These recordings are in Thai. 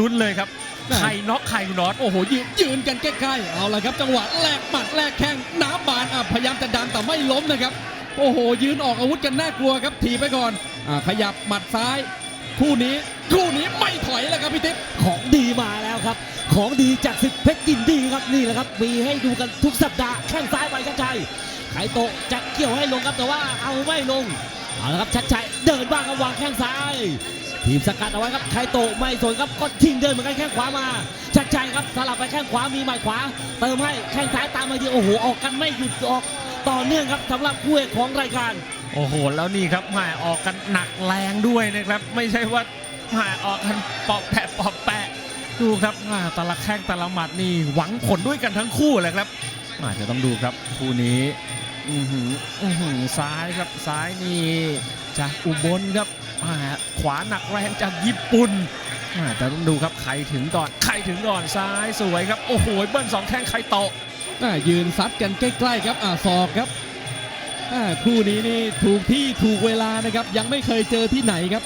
ลุ้นเลยครับได้ใครน็อกใครน็อตโอ้โหยืนยืนกันใกล้ๆเอาละครับ จังหวะแลกหมัดแลกแข้งน้ำบานอะพยายามจะดันแต่ไม่ล้มนะครับ โอ้โห ยืนออกอาวุธกันน่ากลัวครับถีบไปก่อนอ่าขยับหมัดซ้าย คู่นี้คู่นี้ไม่ถอยแล้วครับพี่ติ๊บของดีมาแล้วครับ ของดีจากสิทธิ์เพชรยินดีครับนี่แหละครับ มีให้ดูกันทุกสัปดาห์แข้งซ้ายไปชัดชัยไขโตะจะเกี่ยวให้ลงครับแต่ว่าเอาไม่ลงเอาละครับชัดชัยเดินบ้างครับวางแข้งซ้าย ทีมสกัดเอาไว้ครับไคโตะไม่สนครับก็ทิ้งเดินเหมือนกันแข้งขวามาชัดชัยครับสลับไปแข้งขวามีหมัดขวา เติมให้แข้งซ้ายตามมาดีโอ้โหออกกันไม่หยุดออกต่อเนื่องครับสำหรับคู่เอกของรายการ โอ้โห แล้วนี่ครับแหมออกกันหนักแรงด้วยนะครับ ไม่ใช่ว่าแหมออกกันปอบแปะปอบแปะดูครับแหมแต่ละแข้งแต่ละหมัดนี่หวังผลด้วยกันทั้งคู่เลยครับอาจจะต้องดูครับคู่นี้ อื้อหืออื้อหือซ้ายครับซ้ายนี่จากอุบลครับอ่า ขวาหนักแรงจากญี่ปุ่นอ่าแต่ต้องดูครับใครถึงก่อนใครถึงก่อนซ้ายสวยครับ โอ้โหเบิ้ลสองแข้งใครโตะอ่ายืนซัดกันใกล้ ๆ ครับอ่าศอกครับอ่าคู่นี้นี่ถูกที่ถูกเวลานะครับ ยังไม่เคยเจอที่ไหนครับ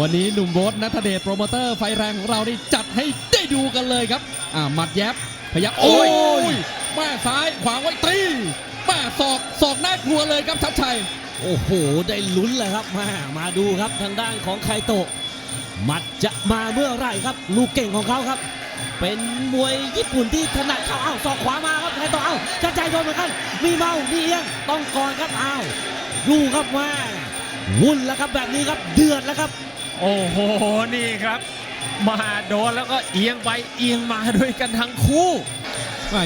วันนี้หนุ่มโบทนัทเดชโปรโมเตอร์ไฟแรงของเราได้จัดให้ได้ดูกันเลยครับอ่าหมัดแยบพยักโอ้ยแม่ซ้ายขวางไว้ตีแม่ศอกศอกน่ากลัวเลยครับชัดชัย โอ้โห ได้ลุ้นเลยครับมามาดูครับทางด้านของไคโตะหมัดจะมาเมื่อไรครับ ลูกเก่งของเขาครับ เป็นมวยญี่ปุ่นที่ถนัดเขาเอาศอกขวามาครับไคโตะเอากระจายโดนเหมือนกัน มีเมา มีเอียง ต้องก่อนครับเอาดูครับว่าวุ่นแล้วครับแบบนี้ครับเดือดแล้วครับ โอ้โหนี่ครับ มาโดนแล้วก็เอียงไปเอียงมาด้วยกันทั้งคู่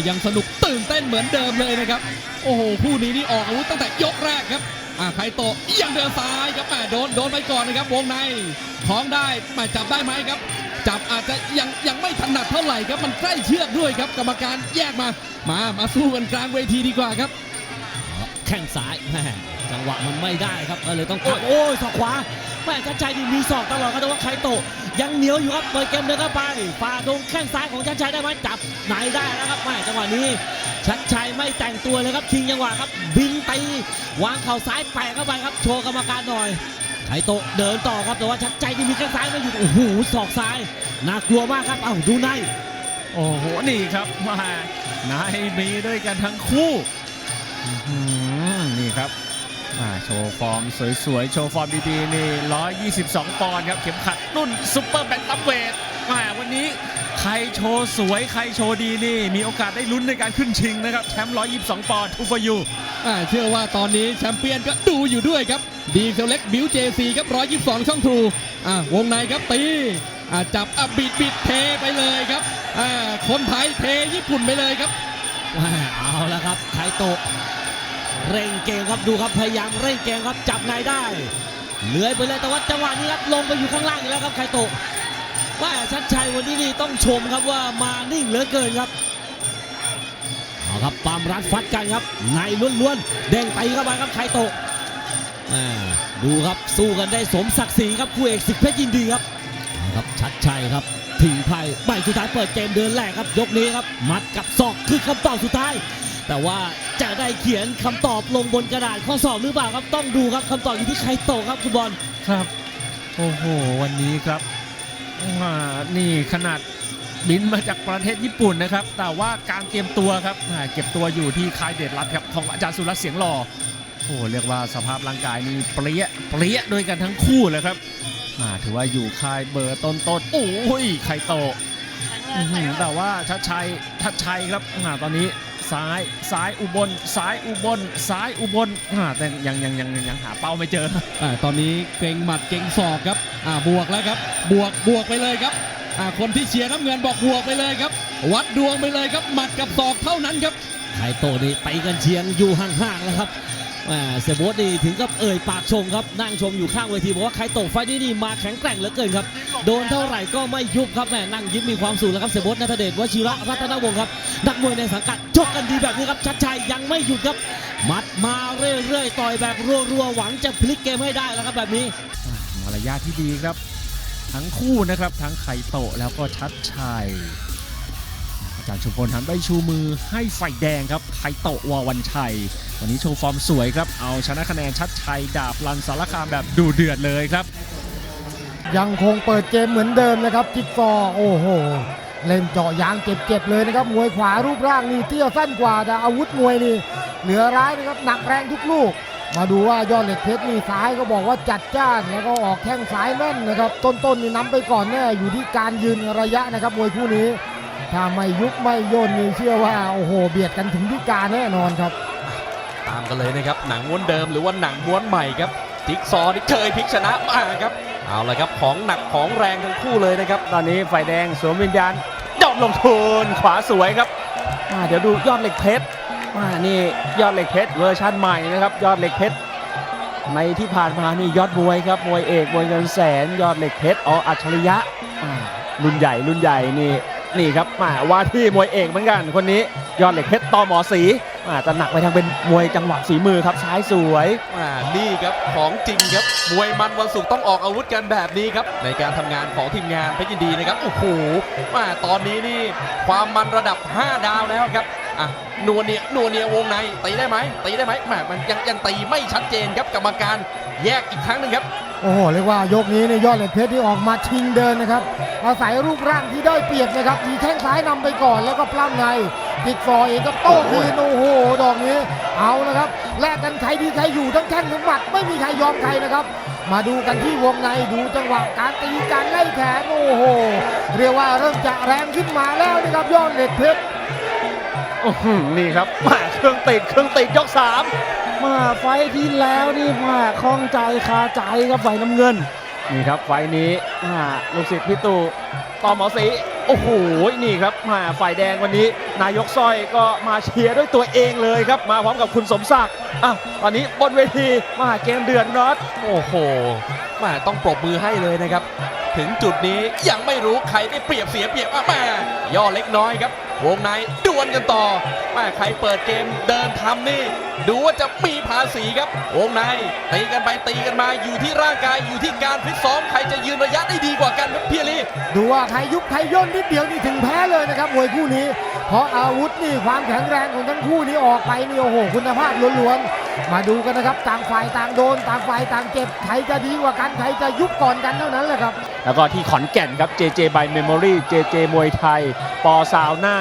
ยังสนุกตื่นเต้นเหมือนเดิมเลยนะครับ โอ้โหคู่นี้นี่ออกอาวุธตั้งแต่ยกแรกครับ อ่าไคโตะยังเดินซ้ายครับแม่โดนโดนไปก่อนนะครับวงในท้องได้แม่จับได้ไหมครับ จับอาจจะยังยังไม่ถนัดเท่าไหร่ครับมันใกล้เชือกด้วยครับกรรมการแยกมามามาสู้กันกลางเวทีดีกว่าครับแข้งซ้ายแม่จังหวะมันไม่ได้ครับก็เลยต้องกดโอ้ยศอกขวาแม่ชัดชัยนี่มีศอกตลอดครับแต่ว่าไคโตะยังเหนียวอยู่ครับเปิดเกมเดินเข้าไปฝ่าดงแข้งซ้ายของชัดชัยได้ไหมจับไหนได้แล้วครับแม่จังหวะนี้ ชัดชัยไม่แต่งตัวเลยครับชิงจังหวะครับบินตีวางเข่าซ้ายแปะเข้าไปครับโชว์กรรมการหน่อยไคโตเดินต่อครับแต่ว่าชัดชัยนี่มีแข้งซ้ายไม่หยุดโอ้โหศอกซ้ายน่ากลัวมากครับเอ้าดูในโอ้โหนี่ครับมานายมีด้วยกันทั้งคู่นี่ครับโชว์ฟอร์มสวยๆ โชว์ฟอร์มดีๆ นี่ 122 ปอนด์ครับ เข็มขัดรุ่นซุปเปอร์แบนตัมเวทมาวันนี้ ใครโชว์สวยใครโชว์ดีนี่ มีโอกาสได้ลุ้นในการขึ้นชิงนะครับแชมป์122 ปอนด์ทูฟอยูอ่าเชื่อว่าตอนนี้แชมเปี้ยนก็ดูอยู่ด้วยครับ ดีเซลเล็กบิวเจซีครับ 122 ช่องทรูอ่าวงในครับตีอ่าจับอะบิดบิดเทไปเลยครับอ่าคนไทยเทญี่ปุ่นไปเลยครับแม่เอาแล้วครับไคโตะเร่งเกมครับดูครับพยายามเร่งเกมครับจับในได้เลื้อยไปเลยแต่ว่าจังหวะนี้ครับลงไปอยู่ข้างล่างอีกแล้วครับไคโตะ ว่าชัดชัยวันนี้นี่ต้องชมครับว่ามานิ่งเหลือเกินครับเอาครับปามรัดฟัดกันครับ ในล้วนๆเด้งไปเข้าไปครับไคโตะแม่ดูครับสู้กันได้สมศักดิ์ศรีครับคู่เอกศึกเพชรยินดีครับเอาครับชัดชัยครับทิ้งไพ่ใบสุดท้ายเปิดเกมเดินแรกครับ ยกนี้ครับ มัดกับศอกคือคำตอบสุดท้าย แต่ว่าจะได้เขียนคำตอบลงบนกระดาษข้อสอบหรือเปล่าครับต้องดูครับคำตอบอยู่ที่ใครโตะครับคุณบอลครับ โอ้โห วันนี้ครับอ่า นี่ขนาดบินมาจากประเทศญี่ปุ่นนะครับ แต่ว่าการเตรียมตัวครับอ่าเก็บตัวอยู่ที่ค่ายเดชรัตน์ครับของอาจารย์สุรัตน์เสียงหล่อโอ้โหเรียกว่าสภาพร่างกายนี่เปรี้ยเปรี้ยด้วยกันทั้งคู่เลยครับอ่าถือว่าอยู่ค่ายเบอร์ต้นๆโอ้ยไคโตะอื้อหือแต่ว่าชัดชัยชัดชัยครับอ่าตอนนี้ ซ้ายซ้ายอุบลซ้ายอุบลซ้ายอุบลอ่าแต่ยังยังยังยังหาเป้าไม่เจออ่าตอนนี้เกรงหมัดเกรงศอกครับอ่าบวกแล้วครับบวกบวกไปเลยครับอ่าคนที่เชียร์น้ำเงินบอกบวกไปเลยครับ วัดดวงไปเลยครับหมัดกับศอกเท่านั้นครับไคโตะนี่ไปกันเชียงอยู่ห่างๆแล้วครับ แม่เซโบสนี่ถึงกับเอ่ยปากชมครับนั่งชมอยู่ข้างเวทีบอกว่าไคโตะไฟล์นี้นี่มาแข็งแกร่งเหลือเกินครับโดนเท่าไหร่ก็ไม่ยุบครับแม่นั่งยิ้มมีความสุขแล้วครับเซโบสนัทเดชวชิระรัตนวงศ์ครับนักมวยในสังกัดชกกันดีแบบนี้ครับชัดชัยยังไม่หยุดครับมัดมาเรื่อยๆต่อยแบบรัวๆหวังจะพลิกเกมให้ได้แล้วครับแบบนี้มารยาทที่ดีครับ ทั้งคู่นะครับทั้งไข่โตแล้วก็ชัดชัย จารชุมพลหันไปชูมือให้ไฟแดงครับไข่โตะวาวันชัย วันนี้โชว์ฟอร์มสวยครับ เอาชนะคะแนนชัดชัยดาบลันสารคามแบบดูเดือดเลยครับ ยังคงเปิดเกมเหมือนเดิมนะครับจิ๊กอโอ้โห เล่นเจาะยางเจ็บๆเลยนะครับมวยขวารูปร่างนี่เตี้ยสั้นกว่าแต่อาวุธมวยนี่เหลือร้ายนะครับหนักแรงทุกลูก มาดูว่ายอดเหล็กเพชรนี่ซ้ายก็บอกว่าจัดจ้านแล้วก็ออกแข้งซ้ายแม่นนะครับ ต้นๆนี่นำไปก่อนแน่อยู่ที่การยืนระยะนะครับมวยคู่นี้ ถ้าไม่ยุบไม่ย่นนี่เชื่อว่าโอ้โหเบียดกันถึงที่การแน่นอนครับ ตามกันเลยนะครับหนังม้วนเดิมหรือว่าหนังม้วนใหม่ครับจิ๊กซอว์ที่เคยพลิกชนะมาครับเอาละครับของหนักของแรงทั้งคู่เลยนะครับ ตอนนี้ไฟแดงสวมวิญญาณยอดลงทุนขวาสวยครับอ่าเดี๋ยวดูยอดเหล็กเพชรอ่านี่ยอดเหล็กเพชรเวอร์ชันใหม่นะครับยอดเหล็กเพชรในที่ผ่านมานี่ยอดมวยครับมวยเอกมวยเงินแสนยอดเหล็กเพชรออัจฉริยะอ่ารุ่นใหญ่รุ่นใหญ่นี่ นี่ครับมาว่าที่มวยเอกเหมือนกันคนนี้ยอดเหล็กเพชรต่อหมอสีอาจะหนักไปทางเป็นมวยจังหวะฝีมือครับซ้ายสวยอ่านี่ครับของจริงครับมวยมันวันศุกร์ต้องออกอาวุธกันแบบนี้ครับในการทำงานของทีมงานเพชรยินดีนะครับโอ้โหมาตอนนี้นี่ความมันระดับ 5 ดาวแล้วครับอะนัวเนียนัวเนียวงในตีได้ไหมตีได้ไหมแหมมันยังยังตีไม่ชัดเจนครับกรรมการแยกอีกครั้งหนึ่งครับ โอ้โหเรียกว่ายกนี้เนี่ยอดเหล็กเพชรที่ออกมาชิงเดินนะครับ อาศัยรูปร่างที่ได้เปรียบนะครับมีแข้งซ้ายนำไปก่อนแล้วก็ปล้ำในติดฟอเองก็โต้คืนโอ้โหดอกนี้เอาละครับแลกกันใครดีใครอยู่ทั้งแข้งทั้งหมัดไม่มีใครยอมใครนะครับมาดูกันที่วงในดูจังหวะการตีการไล่แขนโอ้โหเรียกว่าเริ่มจะแรงขึ้นมาแล้วนะครับยอดเหล็กเพชรนี่ครับมาเครื่องติดเครื่องติดยกสาม มาไฟท์ที่แล้วนี่มาคล่องใจคาใจครับไฟน้ำเงิน นี่ครับไฟท์นี้มาลูกศิษย์พี่ตู่ต่อหมอสีโอ้โหนี่ครับมาฝ่ายแดงวันนี้ นายกสร้อยก็มาเชียร์ด้วยตัวเองเลยครับ มาพร้อมกับคุณสมศักดิ์อะตอนนี้บนเวทีมาเกมเดือดน็อตโอ้โหแมาต้องปรบมือให้เลยนะครับ ถึงจุดนี้ยังไม่รู้ใครได้เปรียบเสียเปรียบอะแม่ย่อเล็กน้อยครับ วงในดวลกันต่อแม่ใครเปิดเกมเดินทำนี่ ดูว่าจะมีภาษีครับ วงในตีกันไปตีกันมาอยู่ที่ร่างกายอยู่ที่การฟิตซ้อมใครจะยืนระยะได้ดีกว่ากันครับพี่ลีดูว่าใครยุบใครย่นนิดเดียวนี่ถึงแพ้เลยนะครับมวยคู่นี้ เพราะอาวุธนี่ความแข็งแรงของทั้งคู่นี้ออกไปนี่โอ้โหคุณภาพล้วนๆ มาดูกันนะครับต่างฝ่ายต่างโดนต่างฝ่ายต่างเจ็บใครจะดีกว่ากันใครจะยุบก่อนกันเท่านั้นแหละครับ แล้วก็ที่ขอนแก่นครับ JJ by Memory JJ มวยไทย ปอซาวน่า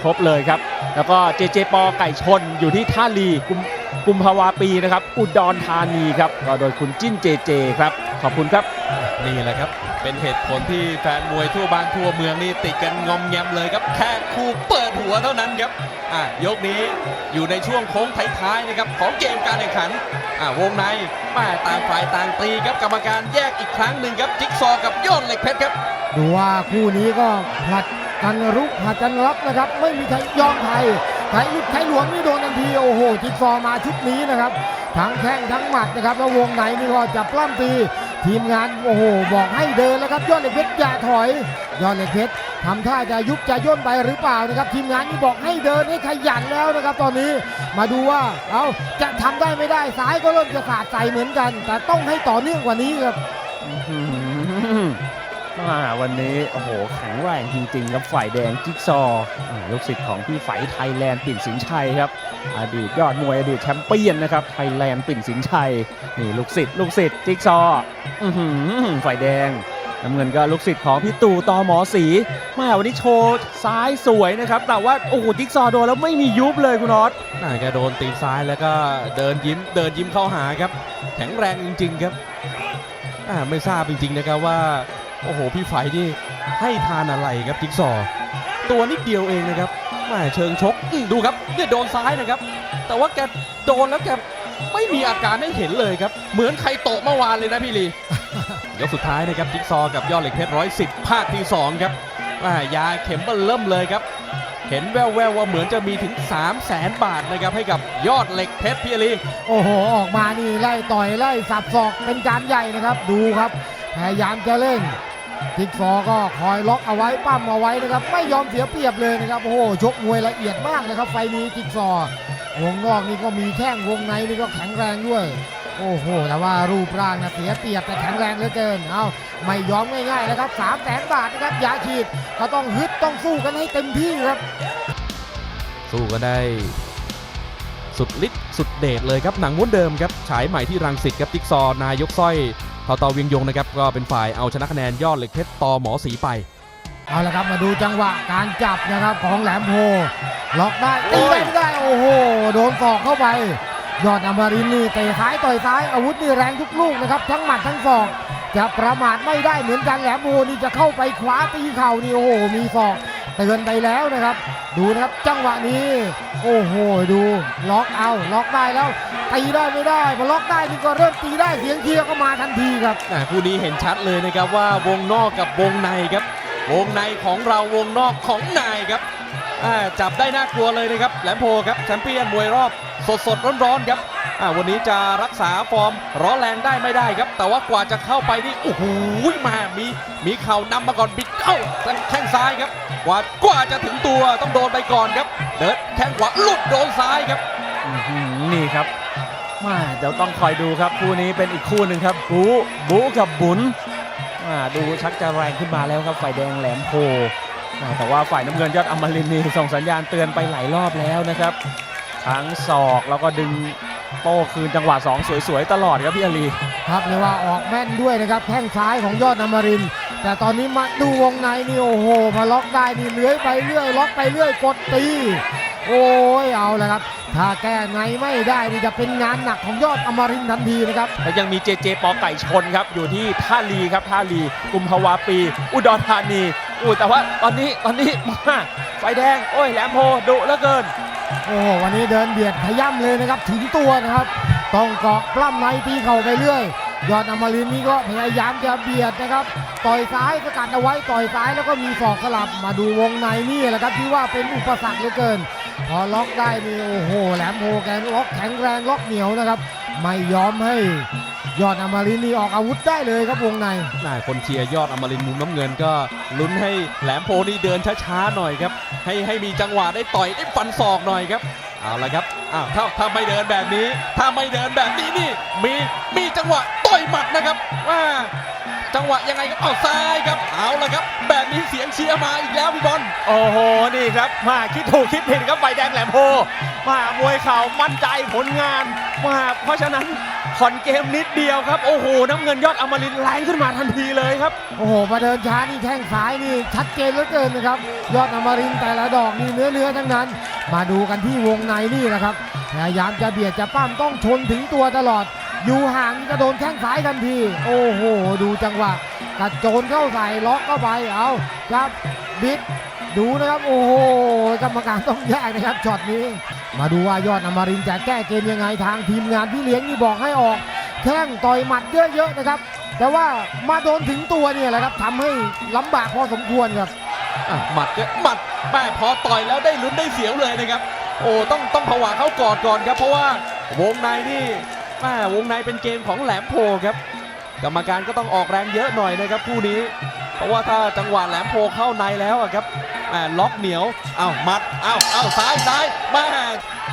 ครบเลยครับ แล้วก็ JJ ปอไก่ชนอยู่ที่ท่าลีกุมกุมภาวาปีนะครับ อุดรธานีครับก็โดยคุณจิ้น JJ ครับ ขอบคุณครับ นี่แหละครับ เป็นเหตุผลที่แฟนมวยทั่วบ้านทั่วเมืองนี่ติดกันงอมแงมเลยครับ แค่คู่เปิดหัวเท่านั้นครับ อะยกนี้อยู่ในช่วงโค้งท้ายๆนะครับของเกมการแข่งขัน อะวงในป้าต่างฝ่ายต่างตีครับกรรมการแยกอีกครั้งหนึ่งครับ จิ๊กซอว์กับยอดเหล็กเพชรครับ ดูว่าคู่นี้ก็ผลัดกันรุกผลัดกันรับนะครับ ไม่มีใครยอมใครใครยุบใครหลวมนี่โดนทันทีโอ้โหจิ๊กซอว์มาชุดนี้นะครับทั้งแข้งทั้งหมัดนะครับแล้ววงในนี่ก็จะปล้ำตี ทีมงานโอ้โหบอกให้เดินแล้วครับยอดเหล็กเพชรอย่าถอย ยอดเหล็กเพชรทำท่าจะยุบจะย่นไปหรือเปล่านะครับ ทีมงานนี่บอกให้เดินให้ขยันแล้วนะครับ ตอนนี้มาดูว่าเอาจะทำได้ไม่ได้สายก็เริ่มจะสาดใจเหมือนกัน แต่ต้องให้ต่อเนื่องกว่านี้ครับ อื้อหืออ่าวันนี้โอ้โหแข็งแรงจริงๆครับฝ่ายแดงจิ๊กซอลูกศิษย์ของพี่ไฝไทยแลนด์ปิ่นสินชัยครับอดีตยอดมวยอดีตแชมเปี้ยนนะครับไทยแลนด์ปิ่นสินชัยนี่ลูกศิษย์ลูกศิษย์จิ๊กซอฝ่ายแดงน้ำเงินก็ลูกศิษย์ของพี่ตู่ตอหมอสีแมาวันนี้โชว์ซ้ายสวยนะครับ แต่ว่าโอ้โหจิ๊กซอโดนแล้วไม่มียุบเลยคุณน็อตน่าจะโดนตีนซ้ายแล้วก็เดินยิ้มเดินยิ้มเข้าหาครับ แข็งแรงจริง ๆ ครับไม่ทราบจริง ๆ นะครับว่า โอ้โห พี่ไฟนี่ให้ทานอะไรครับจิ๊กซอว์ตัวนิดเดียวเองนะครับแม่เชิงชกอื้อดูครับเนี่ยโดนซ้ายนะครับ แต่ว่าแกโดนแล้วแกไม่มีอาการให้เห็นเลยครับ เหมือนใครโตะเมื่อวานเลยนะพี่ลี ยกสุดท้ายนะครับจิ๊กซอว์กับยอดเหล็กเพชรร้อยสิบภาคที่สองครับอ่ายาเข็มเบอร์เริ่มเลยครับ เห็นแววๆว่าเหมือนจะมีถึง 3 0 0แสนบาทนะครับให้กับยอดเหล็กเพชรพี่อลี โอ้โห ออกมานี่ไล่ต่อยไล่สับศอกเป็นการใหญ่นะครับ ดูครับ พยายามจะเล่นทิกฟอก็คอยล็อกเอาไว้ปั้มเอาไว้นะครับ ไม่ยอมเสียเปรียบเลยนะครับ โอ้โหชกมวยละเอียดมากนะครับไฟนี้ทิกฟอวงนอกนี่ก็มีแข้งวงในนี่ก็แข็งแรงด้วย โอ้โห แต่ว่ารูปร่างนะเสียเปรียบแต่แข็งแรงเหลือเกิน เอาไม่ยอมง่ายๆนะครับสามแสนบาทนะครับยาฉีดก็ต้องฮึดต้องสู้กันให้เต็มที่ครับ สู้กันได้ สุดฤทธิ์สุดเดชเลยครับหนังม้วนเดิมครับฉายใหม่ที่รังสิตครับจิ๊กซอนายกสร้อย ทอตอเวียงยงนะครับก็เป็นฝ่ายเอาชนะคะแนนยอดเหล็กเพชรตอหมอสีไป เอาละครับมาดูจังหวะการจับนะครับของแหลมโพล็อกได้ตีได้ไม่ได้โอ้โหโดนศอกเข้าไป ยอดอมรินทร์นี่เตะซ้ายต่อยซ้ายอาวุธนี่แรงทุกลูกนะครับทั้งหมัดทั้งศอก จะประมาทไม่ได้เหมือนกันแหลมโพนี่จะเข้าไปขวาตีเข่านี่โอ้โหมีศอก เตือนไปแล้วนะครับ ดูนะครับจังหวะนี้ โอ้โหดูล็อกเอาล็อกได้แล้วตีได้ไม่ได้พอล็อกได้นี่ก็เริ่มตีได้เสียงเชียร์ก็มาทันทีครับอ่าคู่นี้เห็นชัดเลยนะครับว่าวงนอกกับวงในครับ วงในของเราวงนอกของนายครับจับได้น่ากลัวเลยนะครับแหลมโพครับแชมเปี้ยนมวยรอบสดสดร้อนๆครับวันนี้จะรักษาฟอร์มร้อนแรงได้ไม่ได้ครับ แต่ว่ากว่าจะเข้าไปนี่โอ้โหมามีมีเข่านำมาก่อนบิดเอ้าแข้งซ้ายครับ กว่ากว่าจะถึงตัวต้องโดนไปก่อนครับ เดินแข้งขวาหลุดโดนซ้ายครับอื้อหือนี่ครับมาเดี๋ยวต้องคอยดูครับคู่นี้เป็นอีกคู่หนึ่งครับบูบูกับบุญอ่าดูชักจะแรงขึ้นมาแล้วครับฝ่ายแดงแหลมโพอ่าแต่ว่าฝ่ายน้ำเงินยอดอมรินทร์นี่ส่งสัญญาณเตือนไปหลายรอบแล้วนะครับทั้งศอกแล้วก็ดึงโต้คืนจังหวะสองสวยๆ ตลอดครับพี่อาลีครับเรียกว่าออกแม่นด้วยนะครับแข้งซ้ายของยอดอมรินทร์ แต่ตอนนี้มาดูวงในนี่โอ้โหมาล็อกได้นี่เลื้อยไปเรื่อยล็อกไปเรื่อยกดตี โอ้ยเอาละครับ ถ้าแก้ไงไม่ได้นี่จะเป็นงานหนักของยอดอมรินทร์ทันทีนะครับแล้วยังมีเจเจปอไก่ชนครับอยู่ที่ท่าลีครับท่าลีกุมภาวาปี อุดรธานีอุ้ยแต่ว่าตอนนี้ตอนนี้มาไฟแดงโอ้ยแหลมโพดุเหลือเกินโอ้โหวันนี้เดินเบียดขย่ำเลยนะครับถึงตัวนะครับ ต้องเกาะปล้ำในตีเข่าไปเรื่อย ยอดอมรินนี่ก็พยายามจะเบียดนะครับ ต่อยซ้ายสกัดเอาไว้ต่อยซ้ายแล้วก็มีศอกสลับมาดูวงในนี่แหละครับที่ว่าเป็นอุปสรรคเหลือเกิน พอล็อกได้นี่โอ้โหแหลมโพแกล็อกแข็งแรงล็อกเหนียวนะครับ ไม่ยอมให้ยอดอมรินนี่ออกอาวุธได้เลยครับวงในน่าคนเชียร์ยอดอมรินมุมน้ำเงินก็ลุ้นให้แหลมโพนี่เดินช้าๆหน่อยครับ ให้ให้มีจังหวะได้ต่อยได้ฟันศอกหน่อยครับ เอาละครับอ้าวถ้าถ้าไม่เดินแบบนี้ ถ้าไม่เดินแบบนี้นี่ มีมีจังหวะต่อยหมัดนะครับว่า จังหวะยังไงครับเอาซ้ายครับ เอาละครับ แบบนี้เสียงเชียร์มาอีกแล้วพี่บอลโอ้โหนี่ครับมาคิดถูกคิดผิดครับไฟแดงแหลมโพมามวยเข่ามั่นใจผลงานมาเพราะฉะนั้นผ่อนเกมนิดเดียวครับ โอ้โหน้ำเงินยอดอมรินทร์แรงขึ้นมาทันทีเลยครับ โอ้โหมาเดินช้านี่แข้งซ้ายนี่ชัดเจนเหลือเกินนะครับ ยอดอมรินทร์แต่ละดอกนี่เนื้อเนื้อทั้งนั้น มาดูกันที่วงในนี่แหละครับพยายามจะเบียดจะปั้มต้องชนถึงตัวตลอด อยู่ห่างนี่ก็โดนแข้งซ้ายทันที โอ้โห ดูจังหวะกระโจนเข้าใส่ล็อกเข้าไปเอาครับบิดดูนะครับ โอ้โหกรรมการต้องแยกนะครับช็อตนี้ มาดูว่ายอดอมรินจะแก้เกมยังไงทางทีมงานพี่เลี้ยงนี่บอกให้ออกแข้งต่อยหมัดเยอะๆนะครับ แต่ว่ามาโดนถึงตัวเนี่ยแหละครับทำให้ลำบากพอสมควรครับหมัดเนี่ยหมัดแม่พอต่อยแล้วได้ลุ้นได้เสียวเลยนะครับ โอ้ต้องต้องผวาเข้ากอดก่อนครับ เพราะว่าวงในนี่ แม่วงในเป็นเกมของแหลมโพครับ กรรมการก็ต้องออกแรงเยอะหน่อยนะครับคู่นี้ เพราะว่าถ้าจังหวะแหลมโพเข้าในแล้วอะครับแม่ล็อกเหนียวอ้าวหมัดอ้าวอ้าวซ้ายซ้ายแม่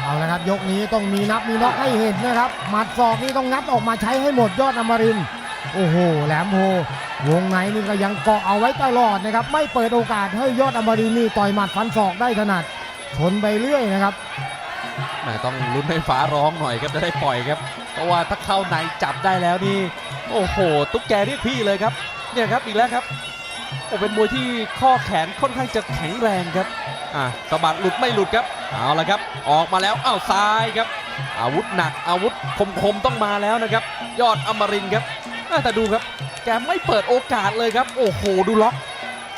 เอาละครับยกนี้ต้องมีนับมีน็อกให้เห็นนะครับหมัดศอกนี่ต้องงัดออกมาใช้ให้หมดยอดอมรินทร์โอ้โหแหลมโพวงในนี่ก็ยังเกาะเอาไว้ตลอดนะครับไม่เปิดโอกาสให้ยอดอมรินทร์นี่ต่อยหมัดฟันศอกได้ถนัดชนไปเรื่อยนะครับแม่ต้องลุ้นให้ฟ้าร้องหน่อยครับจะได้ปล่อยครับ เพราะว่าถ้าเข้าในจับได้แล้วนี่โอ้โห ตุ๊กแกเรียกพี่เลยครับ เนี่ยครับอีกแล้วครับโอ้เป็นมวยที่ข้อแขนค่อนข้างจะแข็งแรงครับอะสะบัดหลุดไม่หลุดครับเอาละครับ ออกมาแล้วอ้าวซ้ายครับ อาวุธหนักอาวุธคมๆต้องมาแล้วนะครับ ยอดอมรินครับอะแต่ดูครับ แกไม่เปิดโอกาสเลยครับ โอ้โห ดูล็อก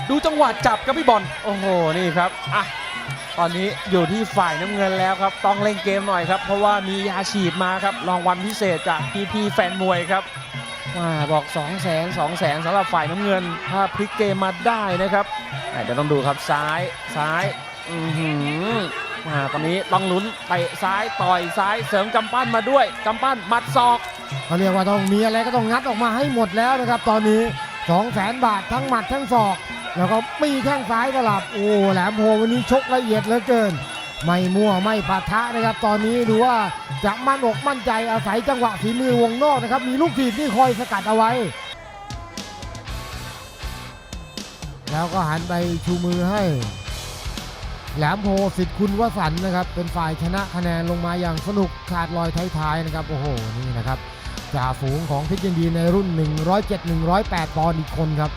ดูจังหวะจับครับพี่บอลโอ้โหนี่ครับอะ ตอนนี้อยู่ที่ฝ่ายน้ำเงินแล้วครับ ต้องเล่นเกมหน่อยครับ เพราะว่ามียาฉีดมาครับรางวัลพิเศษจากพีพีแฟนมวยครับมาบอก2 0 0 0 0 0 2 0 0 0 0สำหรับฝ่ายน้ำเงิน ถ้าพลิกเกมมาได้นะครับอะเดี๋ยวต้องดูครับซ้ายซ้ายอือหือมาตอนนี้ต้องลุ้นเตะซ้ายต่อยซ้ายเสริมกำปั้นมาด้วยกำปั้นหมัดศอกเขาเรียกว่าต้องมีอะไรก็ต้องงัดออกมาให้หมดแล้วนะครับ ตอนนี้ 2 0 0แสนบาททั้งหมัดทั้งศอก แล้วก็มีแข้งซ้ายสลับ โอ้แหลมโพวันนี้ชกละเอียดเหลือเกิน ไม่มั่วไม่ปะทะนะครับ ตอนนี้ดูว่าจะมั่นอกมั่นใจอาศัยจังหวะฝีมือวงนอกนะครับ มีลูกทีมที่คอยสกัดเอาไว้ แล้วก็หันไปชูมือให้ แหลมโพสิทธิ์คุณวสันนะครับ เป็นฝ่ายชนะคะแนนลงมาอย่างสนุกขาดลอยท้ายๆนะครับ โอ้โห นี่นะครับจ่าฝูงของเพชรยินดีในรุ่น 107 108ปอนด์อีกคนครับ